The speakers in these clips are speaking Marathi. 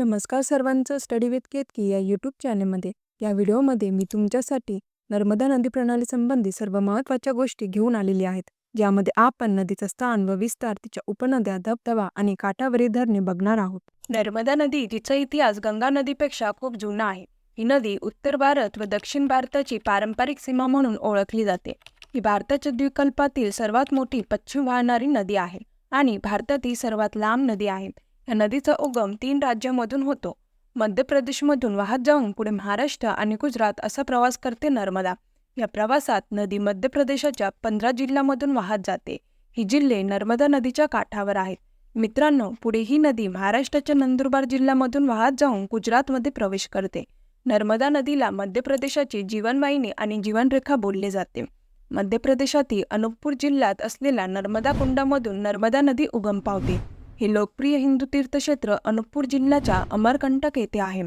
नमस्कार सर्वांचं स्टडी विथ केतकी या यूट्यूब चॅनलमध्ये या व्हिडिओमध्ये मी तुमच्यासाठी नर्मदा नदी प्रणाली संबंधी सर्व महत्त्वाच्या गोष्टी घेऊन आलेली आहेत. ज्यामध्ये आपण नदीचं स्थान व विस्तार तिच्या उपनद्या धबधबा आणि काठावरील धरणे बघणार आहोत. नर्मदा नदी तिचा इतिहास गंगा नदीपेक्षा खूप जुना आहे. ही नदी उत्तर भारत व दक्षिण भारताची पारंपरिक सीमा म्हणून ओळखली जाते. ही भारताच्या द्विकल्पातील सर्वात मोठी पश्चिम वाहणारी नदी आहे आणि भारतातील सर्वात लांब नदी आहे. या नदीचा उगम तीन राज्यांमधून होतो. मध्य प्रदेशमधून वाहत जाऊन पुढे महाराष्ट्र आणि गुजरात असा प्रवास करते नर्मदा. या प्रवासात नदी मध्य प्रदेशाच्या पंधरा जिल्ह्यांमधून वाहत जाते. ही जिल्हे नर्मदा नदीच्या काठावर आहेत. मित्रांनो पुढे ही नदी महाराष्ट्राच्या नंदुरबार जिल्ह्यामधून वाहत जाऊन गुजरातमध्ये प्रवेश करते. नर्मदा नदीला मध्य प्रदेशाची जीवनवाहिनी आणि जीवनरेखा बोलले जाते. मध्य प्रदेशातील अनुपपूर जिल्ह्यात असलेल्या नर्मदा कुंडामधून नर्मदा नदी उगम पावते. हे लोकप्रिय हिंदू तीर्थक्षेत्र अनूपपूर जिल्ह्याच्या अमरकंटक येथे आहे.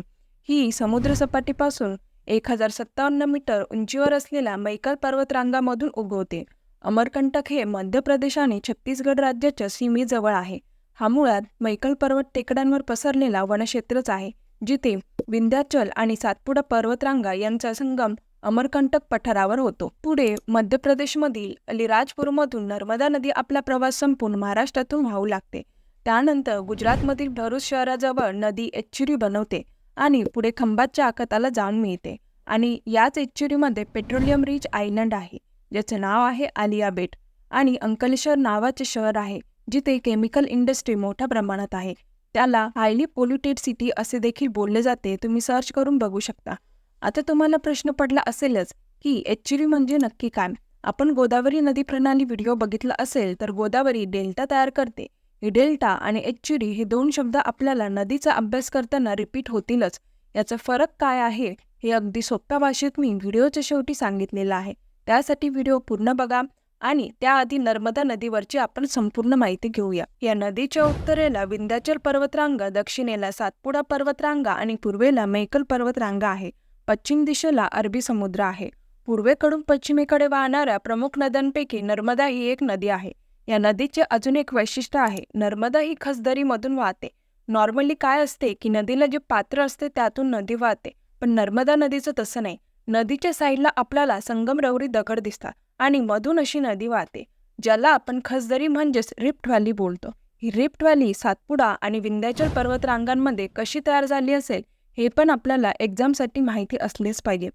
ही समुद्रसपाटीपासून एक हजार सत्तावन्न मीटर उंचीवर असलेल्या मैकल पर्वतरांगामधून उगवते. अमरकंटक हे मध्य प्रदेश आणि छत्तीसगड राज्याच्या सीमेजवळ आहे. हा मुळात मैकल पर्वत टेकड्यांवर पसरलेला वनक्षेत्रच आहे जिथे विंध्याचल आणि सातपुडा पर्वतरांगा यांचा संगम अमरकंटक पठारावर होतो. पुढे मध्य प्रदेशमधील अलिराजपूरमधून नर्मदा नदी आपला प्रवास संपून महाराष्ट्रातून वाहू लागते. त्यानंतर गुजरातमधील भरूच शहराजवळ नदी एच्चुरी बनवते आणि पुढे खंबातच्या आखाताला जाऊन मिळते. आणि याच एच्चुरीमध्ये पेट्रोलियम रिच आयलंड आहे ज्याचं नाव आहे आलिया बेट. आणि अंकलेश्वर नावाचे शहर आहे जिथे केमिकल इंडस्ट्री मोठ्या प्रमाणात आहे. त्याला हायली पोल्युटेड सिटी असे देखील बोलले जाते. तुम्ही सर्च करून बघू शकता. आता तुम्हाला प्रश्न पडला असेलच की एच्चुरी म्हणजे नक्की काय? आपण गोदावरी नदी प्रणाली व्हिडिओ बघितला असेल तर गोदावरी डेल्टा तयार करते. डेल्टा आणि एच्चुरी हे दोन शब्द आपल्याला नदीचा अभ्यास करताना रिपीट होतीलच. याचा फरक काय आहे हे अगदी सोप्या भाषेत मी व्हिडिओच्या शेवटी सांगितलेलं आहे. त्यासाठी व्हिडिओ पूर्ण बघा आणि त्याआधी नर्मदा नदीवरची आपण संपूर्ण माहिती घेऊया. या नदीच्या उत्तरेला विंध्याचल पर्वतरांगा दक्षिणेला सातपुडा पर्वतरांगा आणि पूर्वेला मैकल पर्वतरांगा आहे. पश्चिम दिशेला अरबी समुद्र आहे. पूर्वेकडून पश्चिमेकडे वाहणाऱ्या प्रमुख नद्यांपैकी नर्मदा ही एक नदी आहे. या नदीचे अजून एक वैशिष्ट्य आहे. नर्मदा ही खसदरीमधून वाहते. नॉर्मली काय असते की नदीला जे पात्र असते त्यातून नदी वाहते. पण नर्मदा नदीचं तसं नाही. नदीच्या साईडला आपल्याला संगमरवरी दगड दिसतात आणि मधून अशी नदी वाहते. ज्याला आपण खसदरी म्हणजेच रिफ्ट व्हॅली बोलतो. ही रिफ्ट व्हॅली सातपुडा आणि विंध्याचल पर्वतरांगांमध्ये कशी तयार झाली असेल हे पण आपल्याला एक्झामसाठी माहिती असलेच पाहिजे.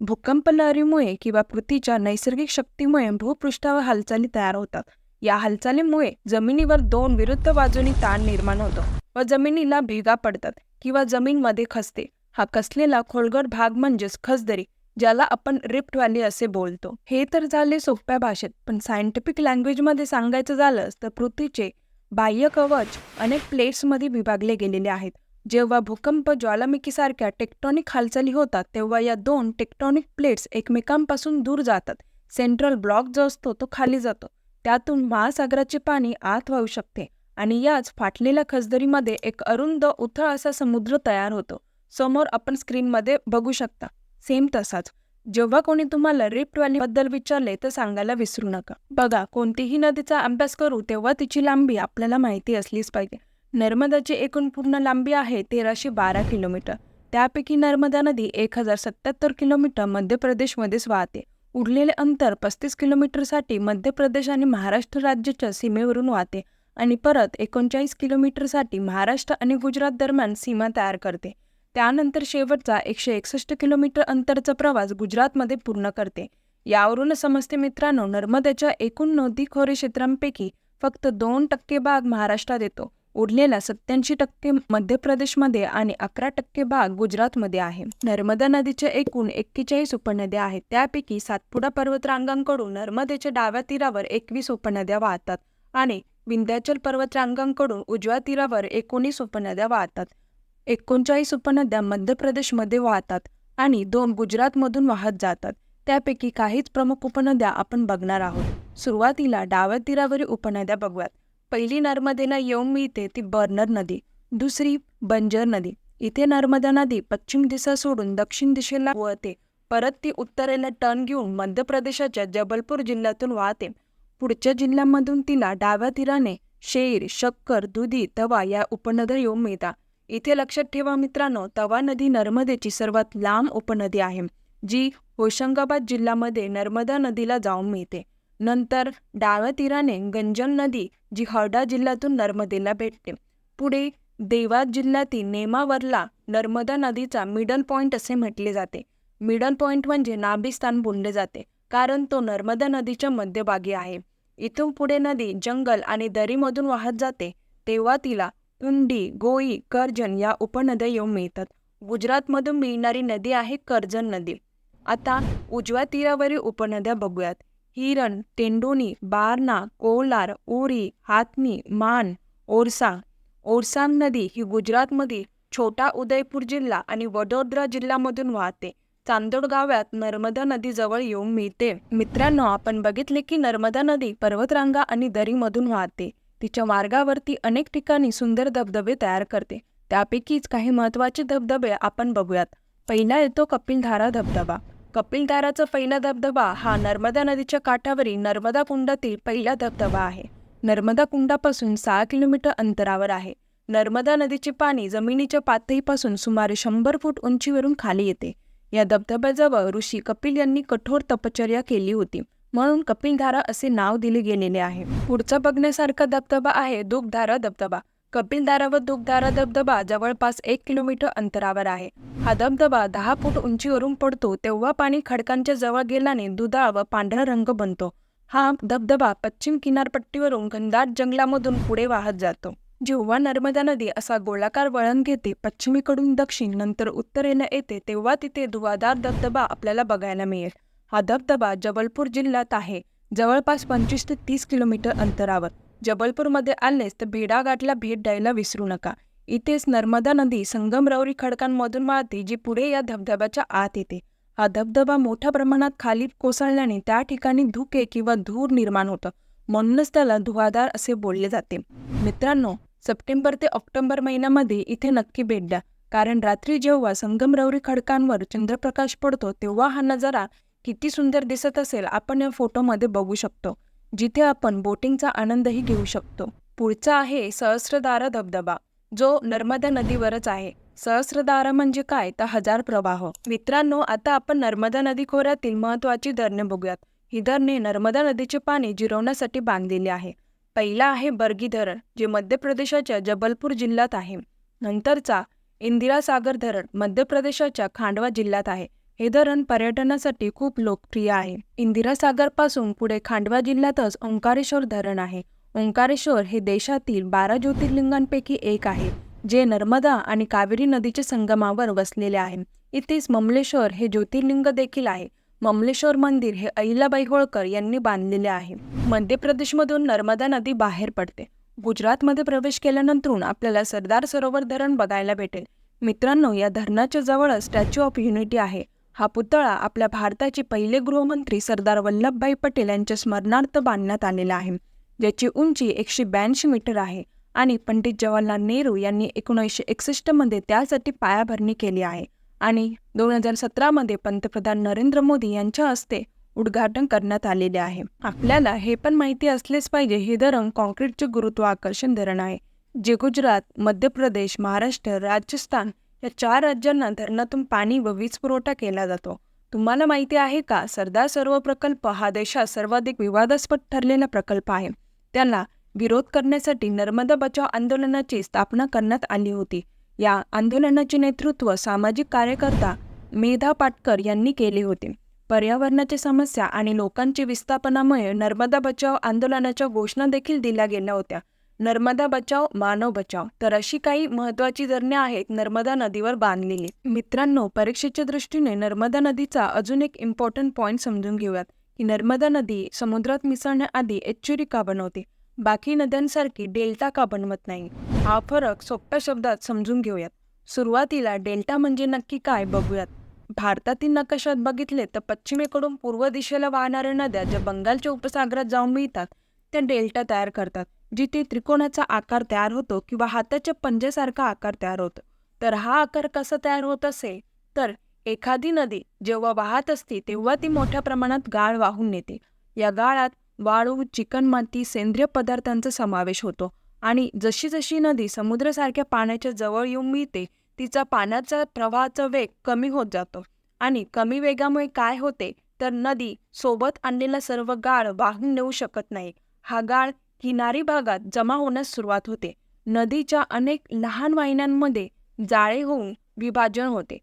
भूकंप लहरीमुळे किंवा पृथ्वीच्या नैसर्गिक शक्तीमुळे भूपृष्ठावर हालचाली तयार होतात. या हालचालीमुळे जमिनीवर दोन विरुद्ध बाजूनी ताण निर्माण होतो व जमिनीला भेगा पडतात किंवा जमीन मध्ये खसते. हा कसलेला खोलगट भाग म्हणजेच खसदरी ज्याला आपण रिफ्ट व्हॅली असे बोलतो. हे तर झाले सोप्या भाषेत पण सायंटिफिक लँग्वेजमध्ये सांगायचं झालंच तर पृथ्वीचे बाह्य कवच अनेक प्लेट्समध्ये विभागले गेलेले आहेत. जेव्हा भूकंप ज्वालामुखीसारख्या टेक्टॉनिक हालचाली होतात तेव्हा या दोन टेक्टॉनिक प्लेट्स एकमेकांपासून दूर जातात. सेंट्रल ब्लॉक जो असतो तो खाली जातो. त्यातून महासागराचे पाणी आत वाहू शकते आणि याच फाटलेल्या खसदरीमध्ये एक अरुंद उथळ असा समुद्र तयार होतो. समोर आपण स्क्रीनमध्ये बघू शकता. सेम तसाच. जेव्हा कोणी तुम्हाला रिफ्ट व्हॅली बद्दल विचारले तर सांगायला विसरू नका. बघा कोणतीही नदीचा अभ्यास करू तेव्हा तिची लांबी आपल्याला माहिती असलीच पाहिजे. नर्मदाची एकूण पूर्ण लांबी आहे तेराशे बारा किलोमीटर. त्यापैकी नर्मदा नदी एक हजार सत्याहत्तर किलोमीटर मध्य प्रदेशमध्येच वाहते. उरलेले अंतर पस्तीस किलोमीटरसाठी मध्य प्रदेश आणि महाराष्ट्र राज्याच्या सीमेवरून वाहते आणि परत एकोणचाळीस किलोमीटरसाठी महाराष्ट्र आणि गुजरात दरम्यान सीमा तयार करते. त्यानंतर शेवटचा एकशे एकसष्ट किलोमीटर अंतरचा प्रवास गुजरातमध्ये पूर्ण करते. यावरून समजते मित्रांनो नर्मदेच्या एकूण नदी खोरे क्षेत्रांपैकी फक्त दोन टक्के भाग महाराष्ट्रात येतो. उरलेला सत्याऐंशी टक्के मध्य प्रदेशमध्ये आणि अकरा टक्के भाग गुजरातमध्ये आहे. नर्मदा नदीच्या एकूण एक्केचाळीस उपनद्या आहेत. त्यापैकी सातपुडा पर्वतरांगांकडून नर्मदेच्या डाव्या तीरावर एकवीस उपनद्या वाहतात आणि विंध्याचल पर्वतरांगांकडून उजव्या तीरावर एकोणीस उपनद्या वाहतात. एकोणचाळीस उपनद्या मध्य प्रदेशमध्ये वाहतात आणि दोन गुजरातमधून वाहत जातात. त्यापैकी काहीच प्रमुख उपनद्या आपण बघणार आहोत. सुरुवातीला डाव्या तीरावरील उपनद्या बघूयात. पहिली नर्मदेला येऊन मिळते ती बर्नर नदी दुसरी बंजर नदी. इथे नर्मदा नदी पश्चिम दिशा सोडून दक्षिण दिशेला वळते. परत ती उत्तरेला टर्न घेऊन मध्य प्रदेशाच्या जबलपूर जिल्ह्यातून वाहते. पुढच्या जिल्ह्यामधून तिला डाव्या तीराने शेर शक्कर दुधी तवा या उपनद्या येऊन मिळतात इथे लक्षात ठेवा मित्रांनो तवा नदी नर्मदेची सर्वात लांब उपनदी आहे जी होशंगाबाद जिल्ह्यामध्ये नर्मदा नदीला जाऊन मिळते. नंतर डाव्या तीराने गंजम नदी जी हरडा जिल्ह्यातून नर्मदेला भेटते. पुढे देवास जिल्ह्यातील नेमावरला नर्मदा नदीचा मिडल पॉइंट असे म्हटले जाते. मिडल पॉइंट म्हणजे नाभिस्थान बोलले जाते कारण तो नर्मदा नदीच्या मध्यभागी आहे. इथून पुढे नदी जंगल आणि दरीमधून वाहत जाते तेव्हा तिला तुंडी गोई कर्जन या उपनद्या येऊन मिळतात. गुजरातमधून मिळणारी नदी आहे कर्जन नदी. आता उजव्या तीरावरील उपनद्या बघूयात. हिरण तेंडोनी बारना कोलार उरी हातनी मान ओरसा. ओरसांग नदी ही गुजरातमधील छोटा उदयपूर जिल्हा आणि वडोदरा जिल्ह्यामधून वाहते. चांदोड गावात नर्मदा नदी जवळ येऊन मिळते. मित्रांनो आपण बघितले की नर्मदा नदी पर्वतरांगा आणि दरीमधून वाहते. तिच्या मार्गावरती अनेक ठिकाणी सुंदर धबधबे तयार करते. त्यापैकीच काही महत्त्वाचे धबधबे आपण बघूयात. पहिला येतो कपिलधारा धबधबा. कपिलधाराचा पहिला धबधबा हा नर्मदा नदीच्या काठावरील नर्मदा कुंडातील पहिला धबधबा आहे. नर्मदा कुंडापासून सहा किलोमीटर अंतरावर आहे. नर्मदा नदीचे पाणी जमिनीच्या पातळीपासून सुमारे शंभर फूट उंचीवरून खाली येते. या धबधब्याजवळ ऋषी कपिल यांनी कठोर तपश्चर्या केली होती. म्हणून कपिलधारा असे नाव दिले गेलेले आहे. पुढचा बघण्यासारखा धबधबा आहे दुग्धारा धबधबा. कपिलदारा व दुग्धारा धबधबा जवळपास एक किलोमीटर अंतरावर आहे. हा धबधबा दहा फूट उंचीवरून पडतो तेव्हा पाणी खडकांच्या जवळ गेल्याने दुधाळ व पांढरा रंग बनतो. हा धबधबा पश्चिम किनारपट्टीवरून घनदाट जंगलामधून पुढे वाहत जातो. जेव्हा नर्मदा नदी असा गोलाकार वळण घेते पश्चिमेकडून दक्षिण नंतर उत्तरेला येते तेव्हा तिथे धुवाधार धबधबा आपल्याला बघायला मिळेल. हा धबधबा जबलपूर जिल्ह्यात आहे जवळपास पंचवीस ते तीस किलोमीटर अंतरावर. जबलपूरमध्ये आलेस तर भेडाघाटला भेट द्यायला विसरू नका. इथेच नर्मदा नदी संगमरवरी खडकांमधून वाहते जी पुढे या धबधब्याच्या आत येते. हा धबधबा मोठ्या प्रमाणात खाली कोसळल्याने त्या ठिकाणी धुके किंवा धूर निर्माण होतं. म्हणूनच त्याला धुवाधार असे बोलले जाते. मित्रांनो सप्टेंबर ते ऑक्टोबर महिन्यामध्ये इथे नक्की भेट द्या. कारण रात्री जेव्हा संगमरवरी खडकांवर चंद्रप्रकाश पडतो तेव्हा हा नजारा किती सुंदर दिसत असेल आपण या फोटोमध्ये बघू शकतो. जिथे आपण बोटिंगचा आनंदही घेऊ शकतो. पुढचा आहे सहस्रधारा धबधबा. जो नर्मदा नदीवरच आहे. सहस्रधारा म्हणजे काय? तर हजार प्रवाह. मित्रांनो आता आपण नर्मदा नदी खोऱ्यातील महत्वाची धरणे बघूयात. ही धरणे नर्मदा नदीचे पाणी जिरवण्यासाठी बांधलेली आहे. पहिला आहे बर्गी धरण जे मध्य प्रदेशाच्या जबलपूर जिल्ह्यात आहे. नंतरचा इंदिरा सागर धरण मध्य प्रदेशाच्या खांडवा जिल्ह्यात आहे. हे धरण पर्यटनासाठी खूप लोकप्रिय आहे. इंदिरा पुढे खांडवा जिल्ह्यातच ओंकारेश्वर धरण आहे. ओंकारेश्वर हे देशातील बारा ज्योतिर्लिंगांपैकी एक आहे जे नर्मदा आणि कावेरी नदीच्या संगमावर वसलेले आहे. इथेच ममलेश्वर हे ज्योतिर्लिंग देखील आहे. ममलेश्वर मंदिर हे अहिल्याबाई होळकर यांनी बांधलेले आहे. मध्य प्रदेशमधून नर्मदा नदी बाहेर पडते. गुजरातमध्ये प्रवेश केल्यानंतरून आपल्याला सरदार सरोवर धरण बघायला भेटेल. मित्रांनो या धरणाच्या जवळच स्टॅच्यू ऑफ युनिटी आहे. हा पुतळा आपल्या भारताचे पहिले गृहमंत्री सरदार वल्लभभाई पटेल यांच्या स्मरणार्थ बांधण्यात आलेला आहे ज्याची उंची एकशे ब्याऐंशी मीटर आहे आणि पंडित जवाहरलाल नेहरू यांनी एकोणीसशे एकसष्टमध्ये त्यासाठी पायाभरणी केली आहे आणि दोन हजार सतरामध्ये पंतप्रधान नरेंद्र मोदी यांच्या हस्ते उद्घाटन करण्यात आलेले आहे. आपल्याला हे पण माहिती असलेच पाहिजे हे धरण कॉन्क्रीटचे गुरुत्वाकर्षण धरण आहे जे गुजरात मध्य प्रदेश महाराष्ट्र राजस्थान या चार राज्यांना धरणातून पाणी व वीज पुरवठा केला जातो. तुम्हाला माहिती आहे का? सरदार सरोवर प्रकल्प हा देशात सर्वाधिक विवादास्पद ठरलेला प्रकल्प आहे. त्याला विरोध करण्यासाठी नर्मदा बचाव आंदोलनाची स्थापना करण्यात आली होती. या आंदोलनाचे नेतृत्व सामाजिक कार्यकर्ता मेधा पाटकर यांनी केले होते. पर्यावरणाची समस्या आणि लोकांची विस्थापनामुळे नर्मदा बचाव आंदोलनाच्या घोषणा देखील दिल्या गेल्या होत्या. नर्मदा बचाव मानव बचाव. तर अशी काही महत्वाची धरणे आहेत नर्मदा नदीवर बांधलेली. मित्रांनो परीक्षेच्या दृष्टीने नर्मदा नदीचा अजून एक इम्पॉर्टंट पॉईंट समजून घेऊयात की नर्मदा नदी समुद्रात मिसळण्याआधी एच्युरी का बनवते. बाकी नद्यांसारखी डेल्टा का बनवत नाही? हा फरक सोप्या शब्दात समजून घेऊयात. सुरुवातीला डेल्टा म्हणजे नक्की काय बघूयात. भारतातील नकाशात बघितले तर पश्चिमेकडून पूर्व दिशेला वाहणाऱ्या नद्या ज्या बंगालच्या उपसागरात जाऊन मिळतात त्या डेल्टा तयार करतात. जिथे त्रिकोणाचा आकार तयार होतो किंवा हाताच्या पंजेसारखा आकार तयार होतो. तर हा आकार कसा तयार होत असे? तर एखादी नदी जेव्हा वाहत असते तेव्हा ती मोठ्या प्रमाणात गाळ वाहून नेते. या गाळात वाळू चिकणमाती सेंद्रिय पदार्थांचा समावेश होतो आणि जशी जशी नदी समुद्रासारख्या पाण्याच्या जवळ येऊन मिळते तिचा पाण्याचा प्रवाहाचा वेग कमी होत जातो. आणि कमी वेगामुळे काय होते? तर नदी सोबत आणलेला सर्व गाळ वाहून नेऊ शकत नाही. हा गाळ किनारी भागात जमा होण्यास सुरुवात होते. नदीच्या अनेक लहान वाहिन्यांमध्ये जाळे होऊन विभाजन होते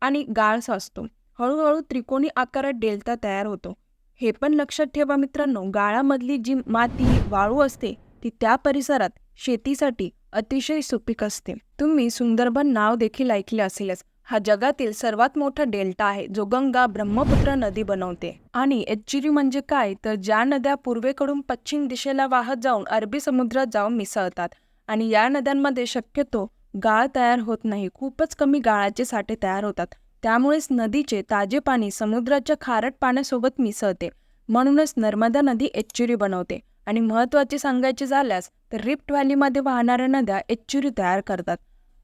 आणि गाळ साचतो. हळूहळू त्रिकोणी आकारात डेल्टा तयार होतो. हे पण लक्षात ठेवा मित्रांनो गाळामधली जी माती वाळू असते ती त्या परिसरात शेतीसाठी अतिशय सुपीक असते. तुम्ही सुंदरबन नाव देखील ऐकले असेलच. हा जगातील सर्वात मोठा डेल्टा आहे जो गंगा ब्रह्मपुत्र नदी बनवते. आणि एच्चिरी म्हणजे काय? तर ज्या नद्या पूर्वेकडून पश्चिम दिशेला वाहत जाऊन अरबी समुद्रात जाऊन मिसळतात. आणि या नद्यांमध्ये शक्यतो गाळ तयार होत नाही खूपच कमी गाळाचे साठे तयार होतात. त्यामुळेच नदीचे ताजे पाणी समुद्राच्या खारट पाण्यासोबत मिसळते. म्हणूनच नर्मदा नदी एच्चुरी बनवते. आणि महत्त्वाचे सांगायचे झाल्यास तर रिफ्ट व्हॅलीमध्ये वाहणाऱ्या नद्या एच्चुरी तयार करतात.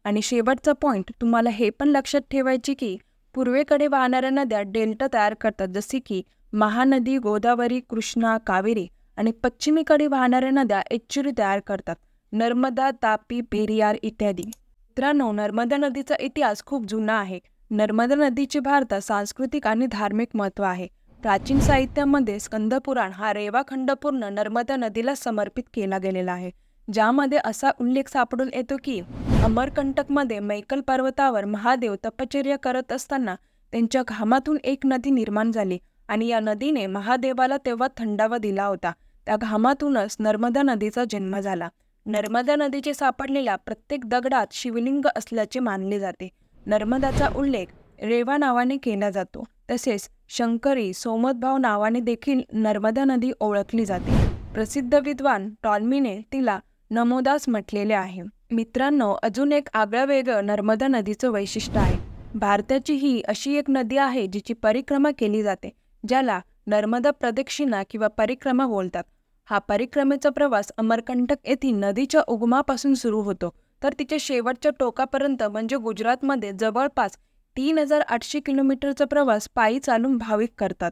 आणि शेवटचा पॉईंट तुम्हाला हे पण लक्षात ठेवायचे की पूर्वेकडे वाहणाऱ्या नद्या डेल्टा तयार करतात जसे की महानदी गोदावरी कृष्णा कावेरी आणि पश्चिमेकडे वाहणाऱ्या नद्या एच्चुरी तयार करतात. नर्मदा तापी पेरियार इत्यादी. मित्रांनो नर्मदा नदीचा इतिहास खूप जुना आहे. नर्मदा नदीचे भारतात सांस्कृतिक आणि धार्मिक महत्त्व आहे. प्राचीन साहित्यामध्ये स्कंदपुराण हा रेवाखंड पूर्ण नर्मदा नदीला समर्पित केला गेलेला आहे. ज्यामध्ये असा उल्लेख सापडून येतो की अमरकंटकमध्ये मैकल पर्वतावर महादेव तपश्चर्या करत असताना त्यांच्या घामातून एक नदी निर्माण झाली आणि या नदीने महादेवाला तेव्हा थंडावा दिला होता. त्या घामातूनच नर्मदा नदीचा जन्म झाला. नर्मदा नदीचे सापडलेल्या प्रत्येक दगडात शिवलिंग असल्याचे मानले जाते. नर्मदाचा उल्लेख रेवा नावाने केला जातो. तसेच शंकरी सोमदभाव नावाने देखील नर्मदा नदी ओळखली जाते. प्रसिद्ध विद्वान टॉल्मीने तिला नमोदास म्हटलेले आहे. मित्रांनो अजून एक आगळं वेगळं नर्मदा नदीचं वैशिष्ट्य आहे. भारताची ही अशी एक नदी आहे जिची परिक्रमा केली जाते ज्याला नर्मदा प्रदक्षिणा किंवा परिक्रमा बोलतात. हा परिक्रमेचा प्रवास अमरकंटक येथील नदीच्या उगमापासून सुरू होतो. तर तिच्या शेवटच्या टोकापर्यंत म्हणजे गुजरातमध्ये जवळपास तीन हजार आठशे किलोमीटरचा प्रवास पायी चालून भाविक करतात.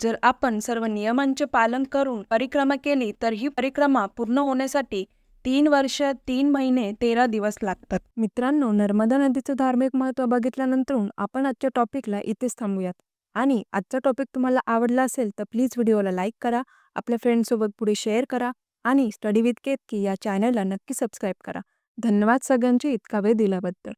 जर आपण सर्व नियमांचे पालन करून परिक्रमा केली तर ही परिक्रमा पूर्ण होण्यासाठी तीन वर्ष तीन महिने तेरा दिवस लागतात. मित्रांनो नर्मदा नदीचं धार्मिक महत्त्व बघितल्यानंतर आपण आजच्या टॉपिकला इथेच थांबूयात. आणि आजचा टॉपिक तुम्हाला आवडला असेल तर प्लीज व्हिडिओला लाईक करा आपल्या फ्रेंडसोबत पुढे शेअर करा आणि स्टडी विथ केतकी या चॅनलला नक्की सबस्क्राईब करा. धन्यवाद सगळ्यांचे इतका वेळ दिल्याबद्दल.